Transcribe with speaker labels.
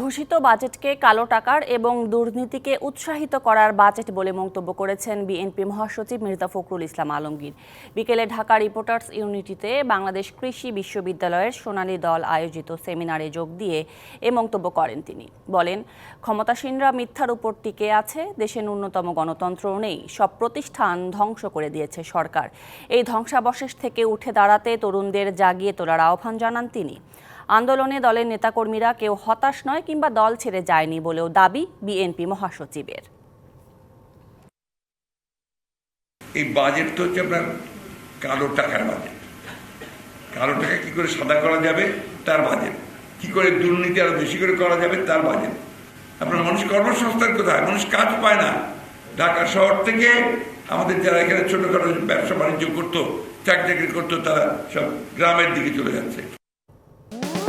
Speaker 1: ঘোষিত বাজেটকে কালো টাকার এবং দুর্নীতিকে উৎসাহিত করার বাজেট বলে মন্তব্য করেছেন বিএনপি মহাসচিব মির্জা ফখরুল ইসলাম আলমগীর। বিকেলে ঢাকা রিপোর্টার্স ইউনিটিতে বাংলাদেশ কৃষি বিশ্ববিদ্যালয়ের সোনালী দল আয়োজিত সেমিনারে যোগ দিয়ে এ মন্তব্য করেন তিনি। বলেন, ক্ষমতাসীনরা মিথ্যার উপর টিকে আছে দেশে ন্যূনতম গণতন্ত্র নেই, সব প্রতিষ্ঠান ধ্বংস করে দিয়েছে সরকার। এই ধ্বংসাবশেষ থেকে উঠে দাঁড়াতে তরুণদের জাগিয়ে তোলার আহ্বান জানান তিনি। আন্দোলনে দলের নেতাকর্মীরা কেউ হতাশ নয় কিংবা দল ছেড়ে যায়নি বলেও দাবি বিএনপি মহাসচিবের।
Speaker 2: এই বাজেট তো হচ্ছে আপনার কালো টাকার বাজেট। কালো টাকা কি করে সাদা করা যাবে? তার বাজেট। কি করে দুর্নীতি আরও বেশি করে করা যাবে? তার বাজেট। আপনার মানুষ কর্মসংস্থান কোথায়? মানুষ কাজ পায় না। ঢাকা শহর থেকে আমাদের যারা এখানে ছোটখাটো ব্যবসা বাণিজ্য করতো চাকরি চাকরি করতো, তারা সব গ্রামের দিকে চলে যাচ্ছে।